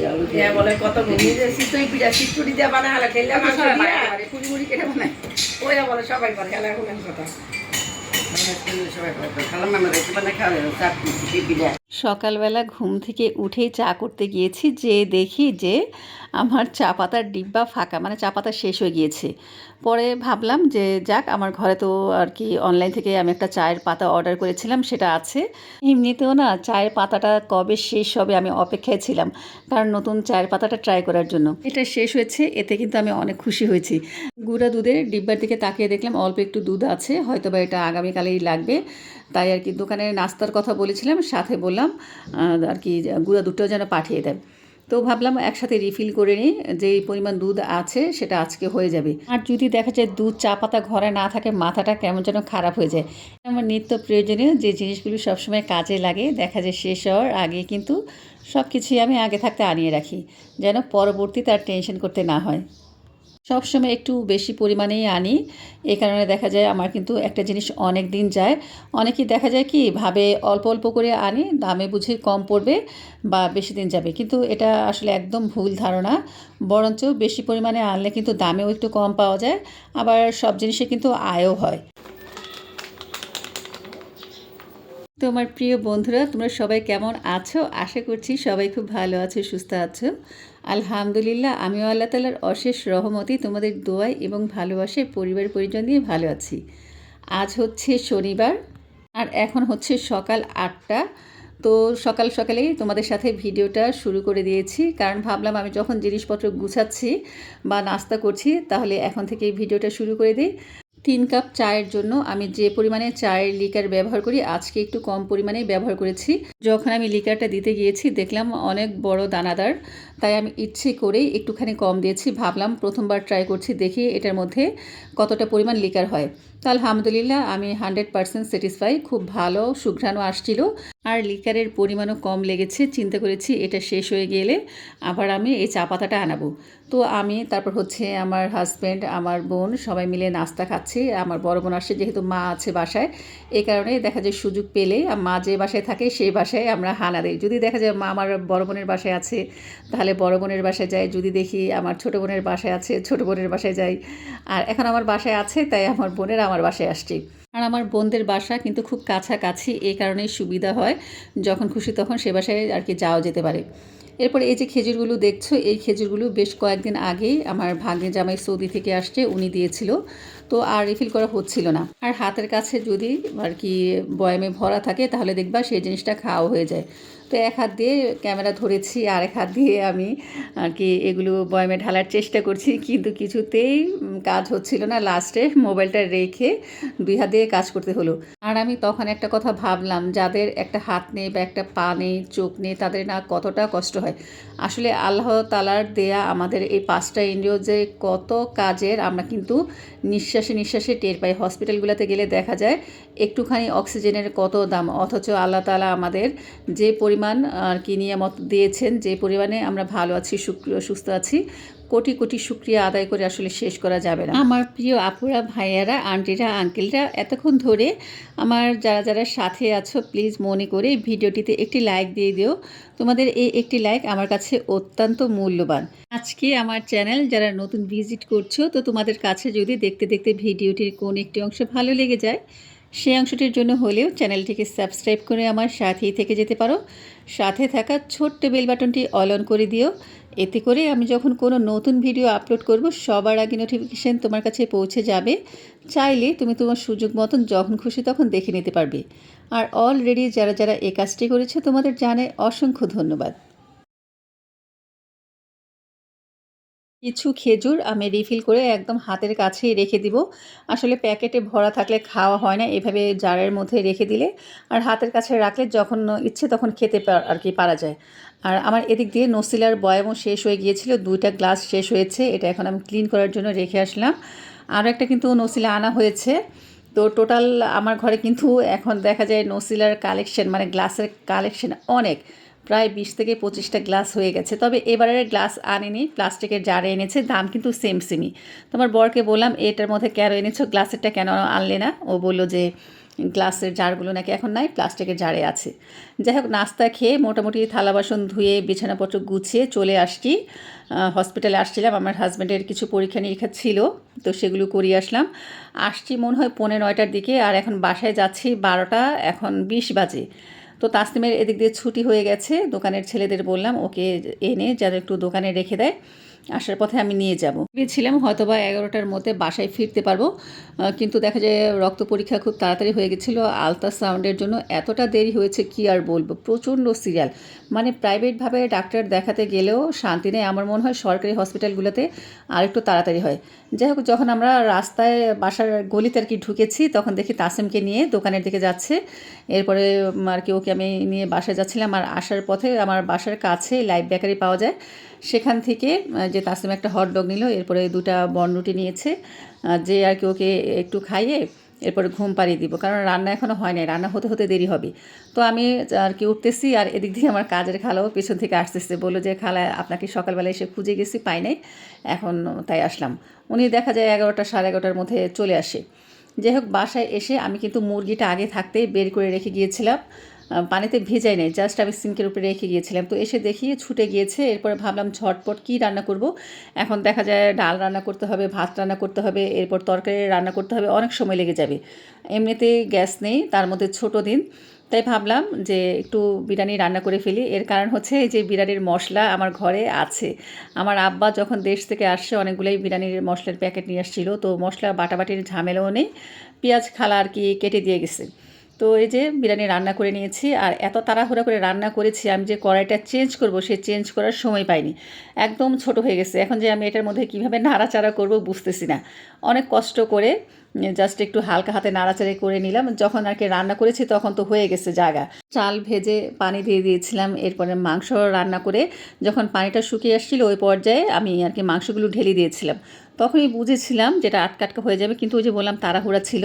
হ্যাঁ বলে কত ঘুমিয়ে যে পিঠা শীতপুরি দিয়ে বানা হলে খেললে মাংস সবাই দিয়া বাড়ি বাড়ি পুরি মুড়ি কেটে বানাই ওইরা বলে সবাই করে খেলা এখন কথা। সকালবেলা ঘুম থেকে উঠেই চা করতে গিয়েছি যে দেখি যে আমার চা পাতার ডিব্বা ফাঁকা মানে চা পাতা শেষ হয়ে গিয়েছে। পরে ভাবলাম যে যাক, আমার ঘরে তো আর কি অনলাইন থেকে আমি একটা চায়ের পাতা অর্ডার করেছিলাম, সেটা আছে। এমনিতেও না চায়ের পাতাটা কবে শেষ হবে আমি অপেক্ষায় ছিলাম, কারণ নতুন চায়ের পাতাটা ট্রাই করার জন্য। এটা শেষ হয়েছে, এতে কিন্তু আমি অনেক খুশি হয়েছি। গুঁড়া দুধের ডিব্বার দিকে তাকিয়ে দেখলাম অল্প একটু দুধ আছে হয়তো বা এটা আগামীকালেই লাগবে। তাই আর কি দোকানে নাস্তার কথা বলেছিলাম, সাথে বললাম আর কি গুঁড়া দুধটাও যেন পাঠিয়ে দেয়। তো ভাবলাম একসাথে রিফিল করে নিই, যেই পরিমাণ দুধ আছে সেটা আজকে হয়ে যাবে। আর যদি দেখা যায় দুধ চা পাতা ঘরে না থাকে, মাথাটা কেমন যেন খারাপ হয়ে যায়। আমার নিত্য প্রয়োজনীয় যে জিনিসগুলো সবসময় কাজে লাগে, দেখা যায় শেষ হওয়ার আগে কিন্তু সব কিছুই আমি আগে থাকতে আনিয়ে রাখি, যেন পরবর্তী তার টেনশন করতে না হয়। সবসময় একটু বেশি পরিমাণেই আনি। এই কারণে দেখা যায় আমার কিন্তু একটা জিনিস অনেক দিন যায়। অনেকেই দেখা যায় কি, ভাবে অল্প অল্প করে আনি, দামে বুঝে কম পড়বে বা বেশি দিন যাবে। কিন্তু এটা আসলে একদম ভুল ধারণা। বরঞ্চ বেশি পরিমাণে আনলে কিন্তু দামেও একটু কম পাওয়া যায়, আবার সব জিনিসে কিন্তু আয়ও হয়। তো আমার প্রিয় বন্ধুরা, তোমরা সবাই কেমন আছো? আশা করছি সবাই খুব ভালো আছো, সুস্থ আছো। আলহামদুলিল্লাহ, আমিও আল্লাহ তালার অশেষ রহমতি তোমাদের দোয়াই এবং ভালোবাসে পরিবার পরিজন নিয়ে ভালো আছি। আজ হচ্ছে শনিবার আর এখন হচ্ছে সকাল আটটা। তো সকাল সকালেই তোমাদের সাথে ভিডিওটা শুরু করে দিয়েছি। কারণ ভাবলাম আমি যখন জিনিসপত্র গুছাচ্ছি বা নাস্তা করছি, তাহলে এখন থেকেই ভিডিওটা শুরু করে দিই। তিন কাপ চায়ের জন্য আমি যে পরিমাণে চায়ের লিকার ব্যবহার করি, আজকে একটু কম পরিমাণেই ব্যবহার করেছি। যখন আমি লিকারটা দিতে গিয়েছি, দেখলাম অনেক বড় দানাদার। তাই আমি ইচ্ছে করেই একটুখানি কম দিয়েছি। ভাবলাম প্রথমবার ট্রাই করছি, দেখি এটার মধ্যে কতটা পরিমাণ লিকার হয়। তো আলহামদুলিল্লাহ আমি হান্ড্রেড পারসেন্ট স্যাটিসফাই খুব ভালো, সুঘ্রাণও আসছিল। আর লিকারের পরিমাণও কম লেগেছে, চিন্তা করেছি এটা শেষ হয়ে গেলে আবার আমি এই চা পাতাটা আনাবো। তো আমি, তারপর হচ্ছে আমার হাজব্যান্ড আমার বোন সবাই মিলে নাস্তা খাচ্ছি। আমার বড় বোন আসছে, যেহেতু মা আছে বাসায় এই কারণে দেখা যায় সুযোগ পেলে মা যে বাসায় থাকে সেই বাসায় আমরা হানা দিই। যদি দেখা যায় মা আমার বড় বোনের বাসায় আছে, তাহলে বড় বোনের বাসায় যাই, যদি দেখি আমার ছোট বোনের বাসায় আছে, ছোট বোনের বাসায় যাই। আর এখন আমার বাসায় আছে, তাই আমার বোনের আমার বাসায় আসছি। আর আমার বোনদের বাসা কিন্তু খুব কাছাকাছি, এই কারণেই সুবিধা হয় যখন খুশি তখন সে বাসায় আর কি যাওয়া যেতে পারে। এরপরে এই যে খেজুরগুলো দেখছ, এই খেজুরগুলো বেশ কয়েকদিন আগেই আমার ভাগ্নে জামাই সৌদি থেকে আসছে, উনি দিয়েছিল। তো আর রিফিল করা হচ্ছিল না। আর হাতের কাছে যদি আর কি বয়ামে ভরা থাকে, তাহলে দেখবা সেই জিনিসটা খাওয়া হয়ে যায়। তো এক হাত দিয়ে ক্যামেরা ধরেছি আর এক হাত দিয়ে আমি আর কি এগুলো বয়মে ঢালার চেষ্টা করছি, কিন্তু কিছুতেই কাজ হচ্ছিল না। লাস্টে মোবাইলটা রেখে দুই হাত দিয়ে কাজ করতে হলো। আর আমি তখন একটা কথা ভাবলাম, যাদের একটা হাত নেই বা একটা পা নেই, চোখ নেই, তাদের না কতটা কষ্ট হয়? আসলে আল্লাহ তালার দেয়া আমাদের এই পাঁচটা ইন্দ্রিয় যে কত কাজের, আমরা কিন্তু নিঃশ্বাসে নিঃশ্বাসে টের পাই। হসপিটালগুলোতে গেলে দেখা যায়, একটুখানি অক্সিজেনের কত দাম, অথচ আল্লাহ তালা আমাদের যে পরিমাণ আর কি নিয়ামত দিয়েছেন যে পরিমাণে আমরা ভালো আছি সুস্থ আছি। কোটি কোটি শুক্রিয়া আদায় করে আসলে শেষ করা যাবে না। আমার প্রিয় আপুরা, ভাইয়ারা, আন্টিরা, আঙ্কেলরা, এতক্ষণ ধরে আমার যারা যারা সাথে আছো, প্লিজ মনে করে ভিডিওটিতে একটি লাইক দিয়ে দিও। তোমাদের এই একটি লাইক আমার কাছে অত্যন্ত মূল্যবান। আজকে আমার চ্যানেল যারা নতুন ভিজিট করছ, তো তোমাদের কাছে যদি দেখতে দেখতে ভিডিওটির কোন একটি অংশ ভালো লেগে যায় সেই অংশটির জন্য হলেও চ্যানেলটিকে সাবস্ক্রাইব করে আমার সাথেই থেকে যেতে পারো। সাথে থাকা ছোট্ট বেল বাটনটি অল অন করে দিও। এতে করে আমি যখন কোনো নতুন ভিডিও আপলোড করব, সবার আগে নোটিফিকেশান তোমার কাছে পৌঁছে যাবে। চাইলে তুমি তোমার সুযোগ মতন যখন খুশি তখন দেখে নিতে পারবে। আর অলরেডি যারা যারা এ কাজটি করেছে, তোমাদের জানাই অসংখ্য ধন্যবাদ। কিছু খেজুর আমি রিফিল করে একদম হাতের কাছেই রেখে দিব। আসলে প্যাকেটে ভরা থাকলে খাওয়া হয় না, এভাবে জারের মধ্যে রেখে দিলে। আর হাতের কাছে রাখলে যখন ইচ্ছে তখন খেতে আর কি পারা যায়। আর আমার এদিক দিয়ে নসিলার বয়ামও শেষ হয়ে গিয়েছিল, দুইটা গ্লাস শেষ হয়েছে, এটা এখন আমি ক্লিন করার জন্য রেখে আসলাম। আরও একটা কিন্তু নসিলা আনা হয়েছে। তো টোটাল আমার ঘরে কিন্তু এখন দেখা যায় নসিলার কালেকশন মানে গ্লাসের কালেকশন অনেক। প্রায় বিশ থেকে পঁচিশটা গ্লাস হয়ে গেছে। তবে এবারের গ্লাস আনেনি, প্লাস্টিকের জারে এনেছে, দাম কিন্তু সেম সেমই তোমার বরকে বললাম, এটার মধ্যে কেন এনেছো? গ্লাসেরটা কেন আনলে না? ও বলল যে, গ্লাসের জারগুলো নাকি এখন নাই, প্লাস্টিকের জারে আছে। যাই হোক, নাস্তা খেয়ে মোটামুটি থালা বাসন ধুয়ে, বিছানাপত্র গুছিয়ে চলে আসছি। হসপিটালে আসছিলাম, আমার হাজব্যান্ডের কিছু পরীক্ষা নিরীক্ষা ছিল, তো সেগুলো করিয়ে আসলাম। আসছি মনে হয় পৌনে নয়টার দিকে, আর এখন বাসায় যাচ্ছি বারোটা, এখন বিশ বাজে। তো তাসনিমের এদিক দিয়ে ছুটি হয়ে গেছে। দোকানের ছেলেদের বললাম, ওকে এনে যেন একটু দোকানে রেখে দেয়। আসার পথে আমি নিয়ে যাব। ভেবেছিলাম হয়তো বা এগারোটার মধ্যে বাসায় ফিরতে পারব কিন্তু দেখা যায় রক্ত পরীক্ষা খুব তাড়াতাড়ি হয়ে গেছিল। আলট্রাসাউন্ডের জন্য এতটা দেরি হয়েছে কি আর বলব? প্রচণ্ড সিরিয়াল। মানে প্রাইভেটভাবে ডাক্তার দেখাতে গেলেও শান্তি নেই। আমার মনে হয় সরকারি হসপিটালগুলোতে আর একটু তাড়াতাড়ি হয়। যাই হোক, যখন আমরা রাস্তায় বাসার গলিতে আর কি ঢুকেছি, তখন দেখি তাসিমকে নিয়ে দোকানের দিকে যাচ্ছে। এরপরে আর কি ওকে আমি নিয়ে বাসায় যাচ্ছিলাম। আর আসার পথে আমার বাসার কাছে লাইভ বেকারি পাওয়া যায়। সেখান থেকে যে তাসিম একটা হট ডগ নিল, এরপরে দুটা বনরুটি নিয়েছে যে আর কি ওকে একটু খাইয়ে এরপরে ঘুম পাড়িয়ে দিব। কারণ রান্না এখনও হয় নাই, রান্না হতে হতে দেরি হবে। তো আমি আর কি উঠতেছি আর এদিক দিয়ে আমার কাজের খালাও পেছন থেকে আসতেছে। বলল যে, খালা, আপনাকে সকালবেলা এসে খুঁজে গেছি, পাই নাই। এখন তাই আসলাম। উনি দেখা যায় এগারোটা, সাড়ে এগারোটার মধ্যে চলে আসে। যাই হোক, বাসায় এসে আমি কিন্তু মুরগিটা আগে থাকতেই বের করে রেখে গিয়েছিলাম। পানিতে ভেজাই নেই। জাস্ট আমি সিঙ্কের উপরে রেখে গিয়েছিলাম। তো এসে দেখি ছুটে গিয়েছে। এরপরে ভাবলাম ঝটপট কী রান্না করব? এখন দেখা যায় ডাল রান্না করতে হবে, ভাত রান্না করতে হবে, এরপর তরকারি রান্না করতে হবে। অনেক সময় লেগে যাবে। এমনিতে গ্যাস নেই, তার মধ্যে ছোট দিন। তাই ভাবলাম যে একটু বিরিয়ানি রান্না করে ফেলি। এর কারণ হচ্ছে যে বিরিয়ানির মশলা আমার ঘরে আছে। আমার আব্বা যখন দেশ থেকে আসছে, অনেকগুলোই বিরিয়ানির মশলার প্যাকেট নিয়ে আসছিল। তো মশলা বাটাবাটির ঝামেলাও নেই। পেঁয়াজ খালা আর কি কেটে দিয়ে গেছে। তো এই যে বিরিয়ানি রান্না করে নিয়েছি, আর এত তাড়াহুড়া করে রান্না করেছি, আমি যে কড়াইটা চেঞ্জ করব, সে চেঞ্জ করার সময় পাইনি। একদম ছোট হয়ে গেছে। এখন যে আমি এটার মধ্যে কীভাবে নাড়াচাড়া করব বুঝতেছি না। অনেক কষ্ট করে জাস্ট একটু হালকা হাতে নাড়াচাড়ি করে নিলাম। যখন আর কি রান্না করেছি, তখন তো হয়ে গেছে জায়গা। চাল ভেজে পানি দিয়ে দিয়েছিলাম, এরপরে মাংস রান্না করে যখন পানিটা শুকিয়ে আসছিল, ওই পর্যায়ে আমি আর কি মাংসগুলো ঢেলে দিয়েছিলাম। তখনই বুঝেছিলাম যেটা আটকাটকা হয়ে যাবে, কিন্তু ওই যে বললাম, তাড়াহুড়া ছিল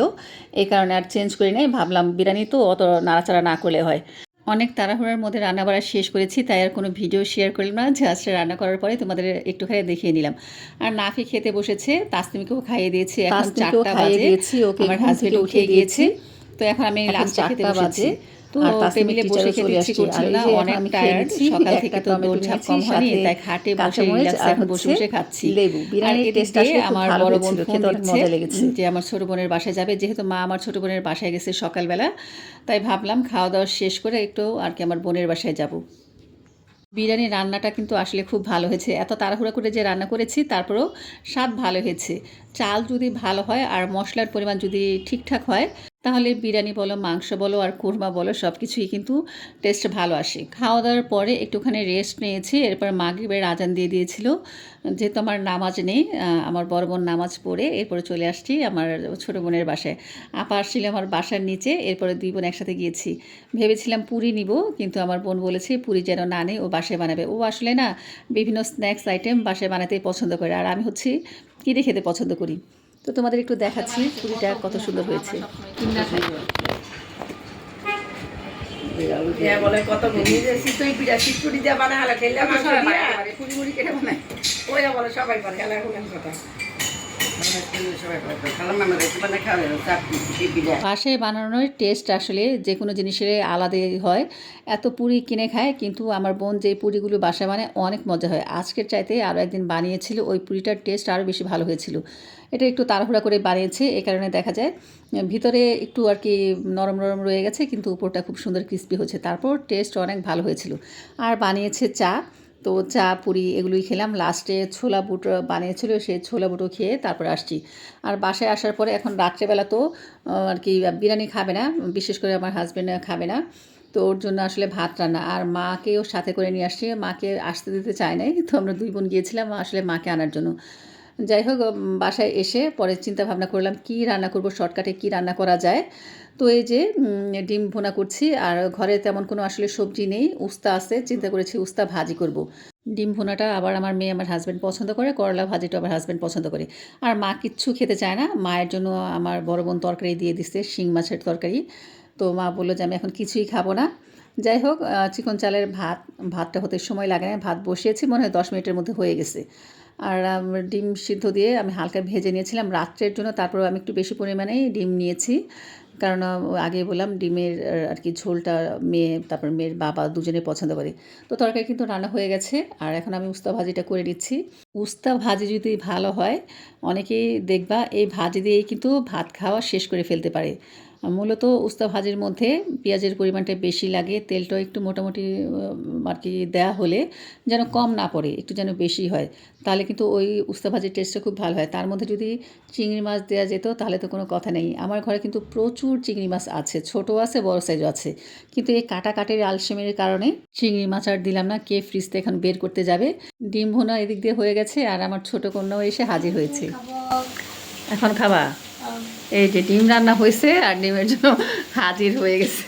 এই কারণে আর চেঞ্জ করি নাই। ভাবলাম, বিরিয়ানি তো অত নাড়াচাড়া না করলে হয়। অনেক তাড়াহুড়ার মধ্যে রান্না বাড়া শেষ করেছি তাই আর কোনো ভিডিও শেয়ার করলাম না। জাস্ট রান্না করার পরে তোমাদের একটুখানি দেখিয়ে নিলাম। আর নাফি খেতে বসেছে তাসনিমকেও খাইয়ে দিয়েছে। এখন চারটা খাইয়ে বাজে আমার হাজবেন্ড উঠে গিয়েছে। তো এখন আমি এখন খেতে বসেছি। বাজে। তো টেবিলে বসে খেতে ইচ্ছে করছিল না অনেক টায়ার্ড সকাল থেকে তো কম হয়নি তাই খাটে বসে বসে বসে খাচ্ছি। লেবু। টেস্টটা দিয়ে আসলে আমার বড় বোন ফোন মজা লেগেছে। যে আমার ছোট বোনের বাসায় যাবে যেহেতু মা আমার ছোট বোনের বাসায় গেছে সকালবেলা তাই ভাবলাম খাওয়া দাওয়া শেষ করে একটু আর কি আমার বোনের বাসায় যাব। বিরিয়ানি রান্নাটা কিন্তু আসলে খুব ভালো হয়েছে। এত তাড়াহুড়া করে যে রান্না করেছি তারপরেও স্বাদ ভালো হয়েছে। চাল যদি ভালো হয় আর মশলার পরিমাণ যদি ঠিকঠাক হয় তাহলে বিরিয়ানি বলো, মাংস বলো আর কোরমা বলো সব কিছুই কিন্তু টেস্ট ভালো আসে। খাওয়া দাওয়ার পরে একটুখানি রেস্ট নিয়েছি, এরপর মাগরিবের আজান দিয়ে দিয়েছিল। যেহেতু আমার নামাজ নেই আমার বড় বোন নামাজ পড়ে, এরপরে চলে আসছি আমার ছোটো বোনের বাসায়। আপা আসছিল আমার বাসার নিচে, এরপরে দুই বোন একসাথে গিয়েছি। ভেবেছিলাম পুরি নিব, কিন্তু আমার বোন বলেছে পুরি যেন না নেই ও বাসায় বানাবে। ও আসলে না, বিভিন্ন স্ন্যাক্স আইটেম বাসায় বানাতেই পছন্দ করে। আর আমি হচ্ছে কিনে খেতে পছন্দ করি? তো তোমাদের একটু দেখাচ্ছি পুরিটা কত সুন্দর হয়েছে। হ্যাঁ, সবাই পারে খেলা কথা। বাসায় বানানোর টেস্ট আসলে যে কোনো জিনিসের আলাদাই হয়। এত পুরি কিনে খায়, কিন্তু আমার বোন যে পুরিগুলো বাসায় বানায়, অনেক মজা হয়। আজকের চাইতে আরও একদিন বানিয়েছিল, ওই পুরিটার টেস্ট আরও বেশি ভালো হয়েছিল। এটা একটু তাড়াহুড়া করে বানিয়েছে এই কারণে দেখা যায়, ভিতরে একটু আর কি নরম নরম রয়ে গেছে, কিন্তু উপরটা খুব সুন্দর ক্রিস্পি হয়েছে। তারপর টেস্ট অনেক ভালো হয়েছিল। আর বানিয়েছে চা। তো চা, পুরি এগুলোই খেলাম। লাস্টে ছোলা বুট বানিয়েছিল সেই ছোলা বুটো খেয়ে তারপরে আসছি। আর বাসায় আসার পরে এখন রাত্রেবেলা তো আর কি বিরিয়ানি খাবে না, বিশেষ করে আমার হাজব্যান্ড খাবে না। তো ওর জন্য আসলে ভাত রান্না। আর মাকেও সাথে করে নিয়ে আসছি। মাকে আসতে দিতে চায় নাই। তো আমরা দুই বোন গিয়েছিলাম আসলে মাকে আনার জন্য। যাই হোক বাসায় এসে পরে চিন্তা ভাবনা করলাম কি রান্না করব, শর্টকাটে কি রান্না করা যায়। তো এই যে ডিম ভোনা করছি আর ঘরে তেমন কোনো আসলে সবজি নেই, উস্তা আছে, চিন্তা করেছি উস্তা ভাজি করব। ডিম ভুনাটা আবার আমার মেয়ে আমার হাজব্যান্ড পছন্দ করে, করলা ভাজিটা আমার হাজব্যান্ড পছন্দ করে। আর মা কিচ্ছু খেতে চায় না, মায়ের জন্য আমার বড় বোন তরকারি দিয়ে দিচ্ছে শিং মাছের তরকারি। তো মা বলল যে আমি এখন কিছুই খাব না। যাই হোক চিকন চালের ভাত, ভাতটা হতে সময় লাগে না, ভাত বসিয়েছি, মনে হয় দশ মিনিটের মধ্যে হয়ে গেছে। আর ডিম সিদ্ধ দিয়ে আমি হালকা ভেজে নিয়েছিলাম রাত্রের জন্য, তারপর আমি একটু বেশি পরিমাণেই ডিম নিয়েছি। কারণ আগে বললাম ডিমের আর কি ঝোলটা মেয়ে, তারপর মেয়ের বাবা দুজনে পছন্দ করে। তো তরকারি কিন্তু রান্না হয়ে গেছে, আর এখন আমি উস্তা ভাজিটা করে নিচ্ছি। উস্তা ভাজি যদি ভালো হয়, অনেকেই দেখবা এই ভাজি দিয়েই কিন্তু ভাত খাওয়া শেষ করে ফেলতে পারে। মূলত উস্তা ভাজির মধ্যে পেঁয়াজের পরিমাণটা বেশি লাগে, তেলটাও একটু মোটামুটি আর কি দেওয়া হলে যেন কম না পড়ে, একটু যেন বেশি হয়। তাহলে কিন্তু ওই উস্তা ভাজির টেস্টটা খুব ভালো হয়। তার মধ্যে যদি চিংড়ি মাছ দেওয়া যেত, তাহলে তো কোনো কথা নেই। আমার ঘরে কিন্তু প্রচুর চিংড়ি মাছ আছে, ছোট আছে, বড় সাইজও আছে। কিন্তু এই কাটা কাটের আলসেমের কারণে চিংড়ি মাছ আর দিলাম না, কে ফ্রিজতে এখন বের করতে যাবে? ডিম ভোনা এদিক দিয়ে হয়ে গেছে, আর আমার ছোট কন্যাও এসে হাজির হয়েছে। এখন খাবা? এই যে ডিম রান্না হয়েছে আর ডিমের জন্য হাজির হয়ে গেছে।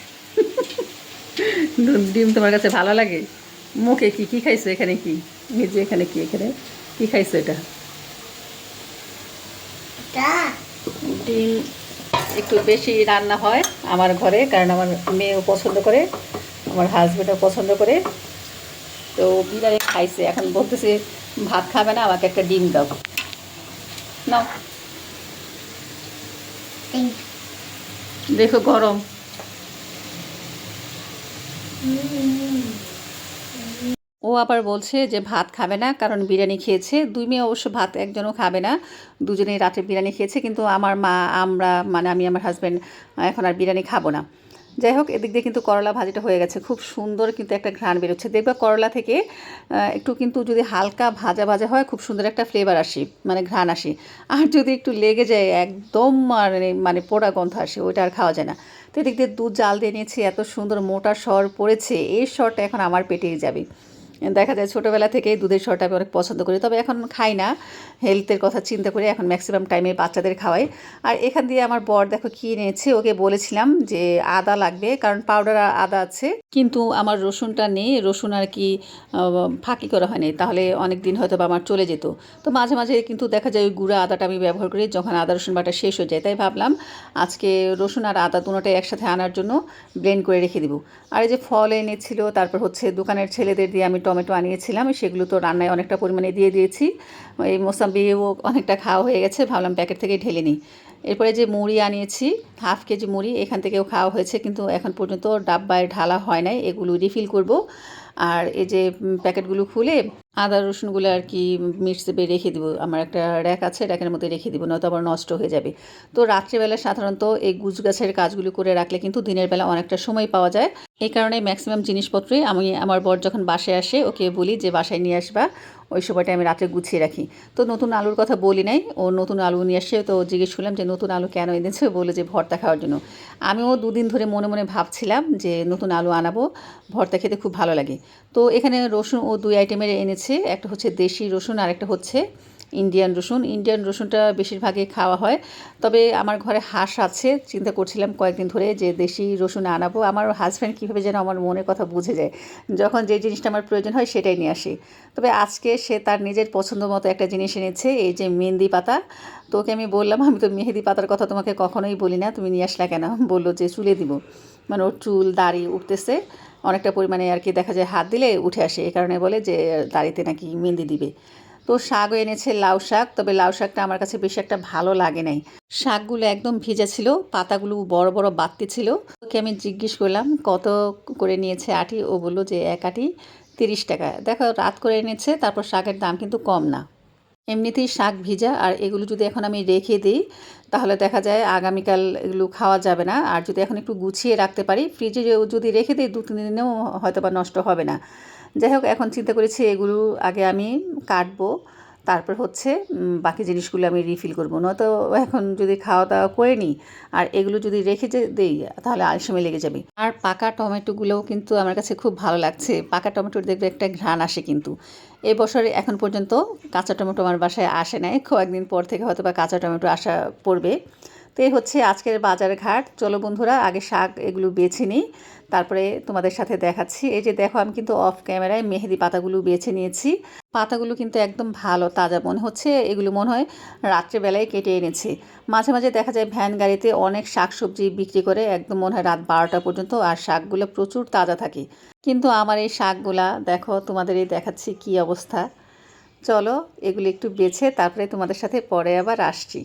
ডিম তোমার কাছে ভালো লাগে? মুখে কি কি খাইছো এখানে কি? এই যে এখানে কি এখানে? কি খাইছো এটা? ডিম একটু বেশি রান্না হয় আমার ঘরে কারণ আমার মেয়েও পছন্দ করে আমার হাজব্যান্ডও পছন্দ করে। তো বিরিয়ানি খাইছে এখন বলতেছে ভাত খাবে না আমাকে একটা ডিম দাও। নাও দেখো গরম। ও আবার বলছে যে ভাত খাবে না, কারণ বিরিয়ানি খেয়েছে। দুই মেয়ে অবশ্য ভাত একজনও খাবে না। দুজনেই রাতে বিরিয়ানি খেয়েছে, কিন্তু আমার মা, আমরা মানে আমি, আমার হাজব্যান্ড এখন আর বিরিয়ানি খাব না। যাই হোক এদিক দিয়ে কিন্তু করলা ভাজিটা হয়ে গেছে। খুব সুন্দর কিন্তু একটা ঘ্রাণ বেরোচ্ছে। দেখবে করলা থেকে একটু কিন্তু যদি হালকা ভাজা ভাজা হয়, খুব সুন্দর একটা ফ্লেভার আসি মানে ঘ্রাণ আসি। আর যদি একটু লেগে যায়, একদম মানে মানে পোড়া গন্ধ আসে, ওইটা আর খাওয়া যায় না। তো এদিক দিয়ে দুধ জাল দিয়ে নিয়েছি, এত সুন্দর মোটা স্বর পড়েছে, এই স্বরটা এখন আমার পেটেই যাবে। দেখা যায় ছোটোবেলা থেকেই দুধের শরটা আমি অনেক পছন্দ করি, তবে এখন খাই না। হেলথের কথা চিন্তা করে এখন ম্যাক্সিমাম টাইমে বাচ্চাদের খাওয়াই। আর এখান দিয়ে আমার বর দেখো কী এনেছে, ওকে বলেছিলাম যে আদা লাগবে, কারণ পাউডার আদা আছে। কিন্তু আমার রসুনটা নেই, রসুন আর কি ফাঁকি করা হয়নি। তাহলে অনেক দিন হয়তো আমার চলে যেত। তো মাঝে মাঝে কিন্তু দেখা যায় ওই গুঁড়া আদাটা আমি ব্যবহার করি যখন আদা, রসুন বাটা শেষ হয়ে যায়। তাই ভাবলাম আজকে রসুন আর আদা দুটোটাই একসাথে আনার জন্য ব্লেন্ড করে রেখে দিব। আর এই যে ফল এনেছিল, তারপর হচ্ছে দোকানের ছেলেদের দিয়ে আমি টমেটো আনিয়েছিলাম, সেগুলো তো রান্নায় অনেকটা পরিমাণে দিয়ে দিয়েছি। এই মোসাম্বিও অনেকটা খাওয়া হয়ে গেছে, ভাবলাম প্যাকেট থেকে ঢেলে নিই। এরপরে যে মুড়ি আনিয়েছি, হাফ কেজি মুড়ি, এখান থেকেও খাওয়া হয়েছে, কিন্তু এখন পর্যন্ত ডাব্বায় ঢালা হয় নাই, এগুলো রিফিল করব। আর এই যে প্যাকেটগুলো খুলে আদা, রসুনগুলো আর কি মিক্সে রেখে দিব। আমার একটা র্যাক আছে র্যাকের মধ্যে রেখে দিব, নয়তো আবার নষ্ট হয়ে যাবে। তো রাত্রিবেলা সাধারণত এই গুছ গাছের কাজগুলো করে রাখলে কিন্তু দিনের বেলা অনেকটা সময় পাওয়া যায়। এই কারণে ম্যাক্সিমাম জিনিসপত্রই আমি, আমার বর যখন বাসায় আসে, ওকে বলি যে, বাসায় নিয়ে আসবা। ওই সময়টা আমি রাতে গুছিয়ে রাখি। তো নতুন আলুর কথা বলি নাই, ও নতুন আলু নিয়ে আসছে, তো জিজ্ঞেস করলাম যে নতুন আলু কেন এনেছে? বলে যে ভর্তা খাওয়ার জন্য। আমিও দুদিন ধরে মনে মনে ভাবছিলাম যে নতুন আলু আনাবো, ভর্তা খেতে খুব ভালো লাগে। তো এখানে রসুন ও দুই আইটেমের এনেছে, একটা হচ্ছে দেশি রসুন আর একটা হচ্ছে ইন্ডিয়ান রসুন। ইন্ডিয়ান রসুনটা বেশিরভাগই খাওয়া হয়। তবে আমার ঘরে হাঁস আছে, চিন্তা করছিলাম কয়েকদিন ধরে যে দেশি রসুন আনাবো। আমার হাজব্যান্ড কীভাবে যেন আমার মনের কথা বুঝে যায়। যখন যে জিনিসটা আমার প্রয়োজন হয় সেটাই নিয়ে আসি। তবে আজকে সে তার নিজের পছন্দ মতো একটা জিনিস এনেছে, এই যে মেহেন্দি পাতা। তোকে আমি বললাম, আমি তো মেহেদি পাতার কথা তোমাকে কখনোই বলি না, তুমি নিয়ে আসলা কেন? বলল যে চুলে দিব। মানে ওর চুল, দাড়ি উঠতেছে। অনেকটা পরিমাণে আর কি দেখা যায় হাত দিলে উঠে আসে। এ কারণে বলে যে দাড়িতে নাকি মেহেন্দি দিবে। তো শাকও এনেছে লাউ শাক, তবে লাউ শাকটা আমার কাছে বেশি একটা ভালো লাগে নাই। শাকগুলো একদম ভিজা ছিল, পাতাগুলো বড় বড় বাড়তি ছিল। ওকে আমি জিজ্ঞেস করলাম, কত করে নিয়েছে আটি? ও বলল যে, এক আটি তিরিশ টাকা। দেখো, রাত করে এনেছে, তারপর শাকের দাম কিন্তু কম না। এমনিতেই শাক ভিজা, আর এগুলো যদি এখন আমি রেখে দিই, তাহলে দেখা যায় আগামীকাল এগুলো খাওয়া যাবে না। আর যদি এখন একটু গুছিয়ে রাখতে পারি, ফ্রিজে যদি রেখে দিই দু তিন দিনেও হয়তো বা নষ্ট হবে না। যাই হোক, এখন চিন্তা করেছি এগুলো আগে আমি কাটবো। তারপর হচ্ছে বাকি জিনিসগুলো আমি রিফিল করব। নয়তো এখন যদি খাওয়া দাওয়া করে নিই, আর এগুলো যদি রেখে যে দিই, তাহলে আলসেমে লেগে যাবে। আর পাকা টমেটোগুলোও কিন্তু আমার কাছে খুব ভালো লাগছে। পাকা টমেটোর দেখবে একটা ঘ্রাণ আসে কিন্তু। এই বছরে এখন পর্যন্ত কাঁচা টমেটো আমার বাসায় আসে নাই। খুব একদিন পর থেকে হয়তো বা কাঁচা টমেটো আসা পড়বে। তো এই হচ্ছে আজকের বাজার ঘাট। চলো বন্ধুরা, আগে শাক এগুলো বেছে নিই। তারপরে তোমাদের সাথে দেখাচ্ছি। এই যে দেখো, আমি কিন্তু অফ ক্যামেরায় মেহেদি পাতাগুলো বেছে নিয়েছি। পাতাগুলো কিন্তু একদম ভালো, তাজা মনে হচ্ছে। এগুলো মনে হয় রাত্রেবেলায় কেটে এনেছি। মাঝে মাঝে দেখা যায় ভ্যান গাড়িতে অনেক শাকসবজি বিক্রি করে একদম মনে হয় রাত বারোটা পর্যন্ত আর শাকগুলো প্রচুর তাজা থাকে। কিন্তু আমার এই শাকগুলা, দেখো তোমাদের এই দেখাচ্ছি কি অবস্থা। চলো, এগুলো একটু বেছে, তারপরে তোমাদের সাথে পরে আবার আসছি।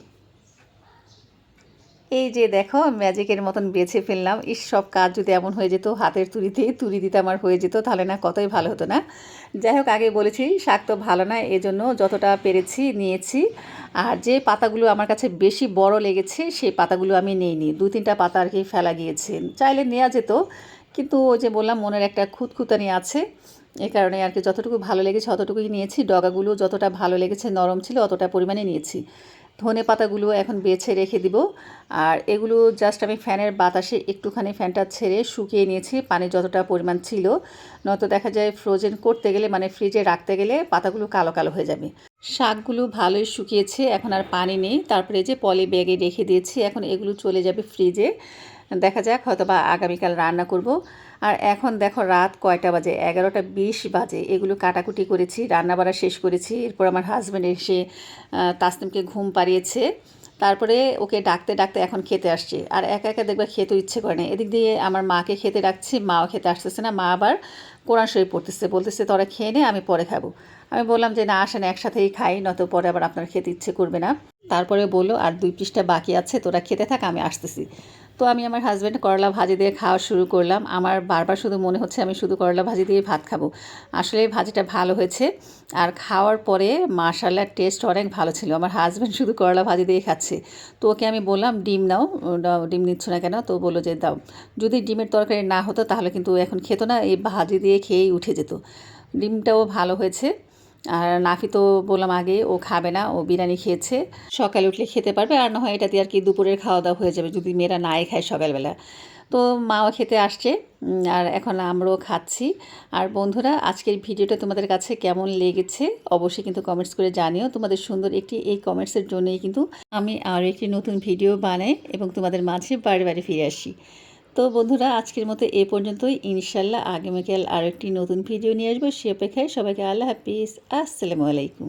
এই যে দেখো ম্যাজিকের মতন বেছে ফেললাম। ইস, সব কাজ যদি এমন হয়ে যেত, হাতের তুড়িতে তুড়ি দিতে আমার হয়ে যেত, তাহলে না কতই ভালো হতো না। যাই হোক, আগে বলেছি, শাক তো ভালো না, এজন্য যতটা পেরেছি নিয়েছি। আর যে পাতাগুলো আমার কাছে বেশি বড় লেগেছে, সেই পাতাগুলো আমি নিইনি। দু তিনটা পাতা আর কি ফেলা গিয়েছে। চাইলে নেওয়া যেত, কিন্তু ওই যে বললাম, মনের একটা খুঁতখুতানি আছে। এ কারণে আর কি যতটুকু ভালো লেগেছে, অতটুকুই নিয়েছি। ডগাগুলো যতটা ভালো লেগেছে, নরম ছিল, অতটা পরিমাণে নিয়েছি। ধনে পাতাগুলো এখন বেছে রেখে দিব। আর এগুলো জাস্ট আমি ফ্যানের বাতাসে একটুখানি ফ্যানটা ছেড়ে শুকিয়ে নিয়েছি, পানি যতটা পরিমাণ ছিল। নয়তো দেখা যায় ফ্রোজেন করতে গেলে মানে ফ্রিজে রাখতে গেলে পাতাগুলো কালো কালো হয়ে যাবে। শাকগুলো ভালোই শুকিয়েছে, এখন আর পানি নেই। তারপরে যে পলি ব্যাগে রেখে দিয়েছি, এখন এগুলো চলে যাবে ফ্রিজে দেখা যাক হয়তো বা আগামীকাল রান্না করব। আর এখন দেখো রাত কয়টা বাজে? এগারোটা বিশ বাজে। এগুলো কাটাকুটি করেছি রান্না বাড়া শেষ করেছি। এরপর আমার হাজব্যান্ড এসে তাসনিমকে ঘুম পাড়িয়েছে। তারপরে ওকে ডাকতে ডাকতে এখন খেতে আসছে। আর একা একা দেখবে খেতে ইচ্ছে করে না। এদিক দিয়ে আমার মাকে খেতে ডাকছি, মাও খেতে আসতেছে না। মা আবার কোরআন শরীফ পড়তেছে। বলতেছে, তোরা খেয়ে নে, আমি পরে খাব। আমি বললাম যে, না, আসেন, একসাথেই খাই, নয়তো পরে আবার আপনার খেতে ইচ্ছে করবে না। তারপরে বলল, আর দুই পিসটা বাকি আছে, তোরা খেতে থাক, আমি আসতেছি। তো আমি আমার হাজব্যান্ড করলা ভাজি দিয়ে খাওয়া শুরু করলাম। আমার বারবার শুধু মনে হচ্ছে আমি শুধু করলা ভাজি দিয়ে ভাত খাব। আসলে ভাজিটা ভালো হয়েছে। আর খাওয়ার পরে মাশাল্লাহ টেস্ট অনেক ভালো ছিল। আমার হাজব্যান্ড শুধু করলা ভাজি দিয়ে খাচ্ছে। তো ওকে আমি বললাম, ডিম নাও ডিম নিচ্ছ না কেন? তো বলল যে, দাও। যদি ডিমের তরকারি না হতো তাহলে কিন্তু এখন খেতো না। এই ভাজি দিয়ে খেয়েই উঠে যেত। ডিমটাও ভালো হয়েছে। আর নাফি তো বললাম আগে, ও খাবে না, ও বিরিয়ানি খেয়েছে। সকালে উঠলে খেতে পারবে, আর না হয় এটা দিয়ে আর কি দুপুরের খাওয়া দাওয়া হয়ে যাবে, যদি মেয়েরা নাই খায় সকালবেলা। তো মাও খেতে আসছে আর এখন আমরাও খাচ্ছি। আর বন্ধুরা, আজকের ভিডিওটা তোমাদের কাছে কেমন লেগেছে অবশ্যই কিন্তু কমেন্টস করে জানিও। তোমাদের সুন্দর একটি এই কমেন্টসের জন্যই কিন্তু আমি আরও একটি নতুন ভিডিও বানাই এবং তোমাদের মাঝে বাড়ি বাড়ি ফিরে আসি। তো বন্ধুরা, আজকের মতো এ পর্যন্তই। ইনশাল্লাহ আগামীকাল আরেকটি নতুন ভিডিও নিয়ে আসব। সে অপেক্ষায় সবাইকে আল্লাহ হাফিজ। আসসালামু আলাইকুম।